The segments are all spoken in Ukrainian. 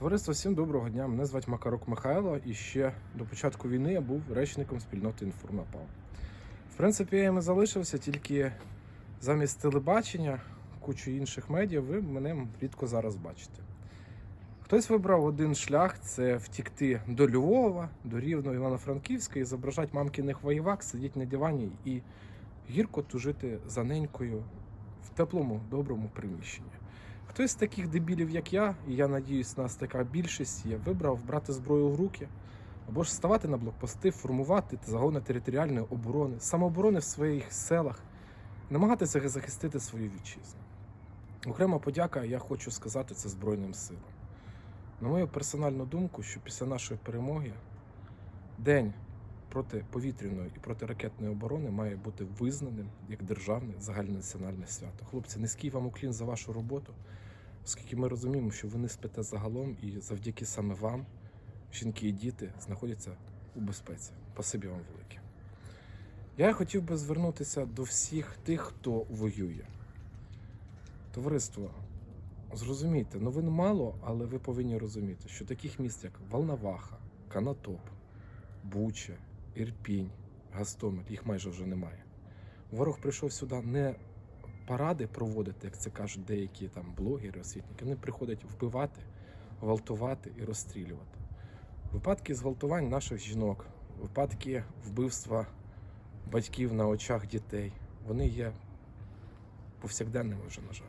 Товариство, всім доброго дня. Мене звати Макарук Михайло, і ще до початку війни я був речником спільноти Інформапал. В принципі, я і залишився тільки замість телебачення, кучу інших медіа, ви мене рідко зараз бачите. Хтось вибрав один шлях це втікти до Львова, до Рівного Івано-Франківська і зображати мамкиних воєвак, сидіти на дивані і гірко тужити за ненькою в теплому, доброму приміщенні. Хтось з таких дебілів, як я, і я надіюсь, нас така більшість є, вибрав брати зброю в руки або ж ставати на блокпости, формувати загони територіальної оборони, самооборони в своїх селах, намагатися захистити свою вітчизну. Окрема подяка, я хочу сказати це Збройним силам. На мою персональну думку, що після нашої перемоги день протиповітряної і протиракетної оборони має бути визнаним як державне загальнонаціональне свято. Хлопці, низький вам уклін за вашу роботу, оскільки ми розуміємо, що ви не спите загалом, і завдяки саме вам жінки і діти знаходяться у безпеці. Спасибі вам велике. Я хотів би звернутися до всіх тих, хто воює. Товариство, зрозумійте, новин мало, але ви повинні розуміти, що таких міст, як Волноваха, Канатоп, Буча, Ірпінь, Гастомель, їх майже вже немає. Ворог прийшов сюди не паради проводити, як це кажуть деякі там блогери, освітники. Вони приходять вбивати, гвалтувати і розстрілювати. Випадки зґвалтувань наших жінок, випадки вбивства батьків на очах дітей, вони є повсякденними вже, на жаль.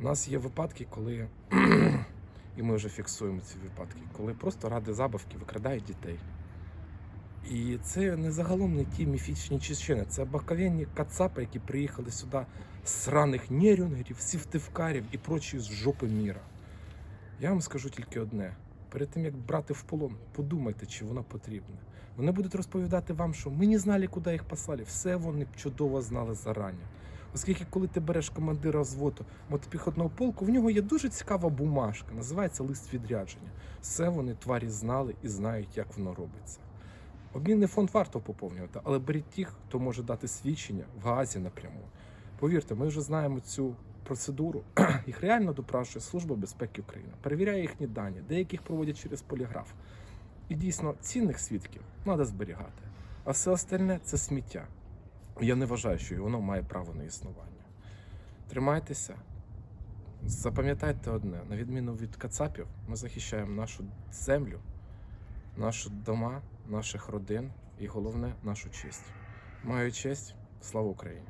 У нас є випадки, коли, і ми вже фіксуємо ці випадки, коли просто ради забавки викрадають дітей. І це не загалом не ті міфічні чечени, це обикновенні кацапи, які приїхали сюди з сраних нерюнгерів, сівтивкарів і прочі з жопи міра. Я вам скажу тільки одне: перед тим як брати в полон, подумайте, чи воно потрібне. Вони будуть розповідати вам, що ми не знали, куди їх послали. Все вони чудово знали зарані. Оскільки, коли ти береш командира взводу мотопіхотного полку, в нього є дуже цікава бумажка, називається лист відрядження. Все вони тварі знали і знають, як воно робиться. Обмінний фонд варто поповнювати, але беріть тих, хто може дати свідчення в Гаазі напряму. Повірте, ми вже знаємо цю процедуру. Їх реально допрашує Служба безпеки України, перевіряє їхні дані, деяких проводять через поліграф. І дійсно цінних свідків треба зберігати. А все остальне це сміття. Я не вважаю, що воно має право на існування. Тримайтеся, запам'ятайте одне: на відміну від кацапів, ми захищаємо нашу землю, наші дома, наших родин і головне нашу честь. Маю честь, слава Україні!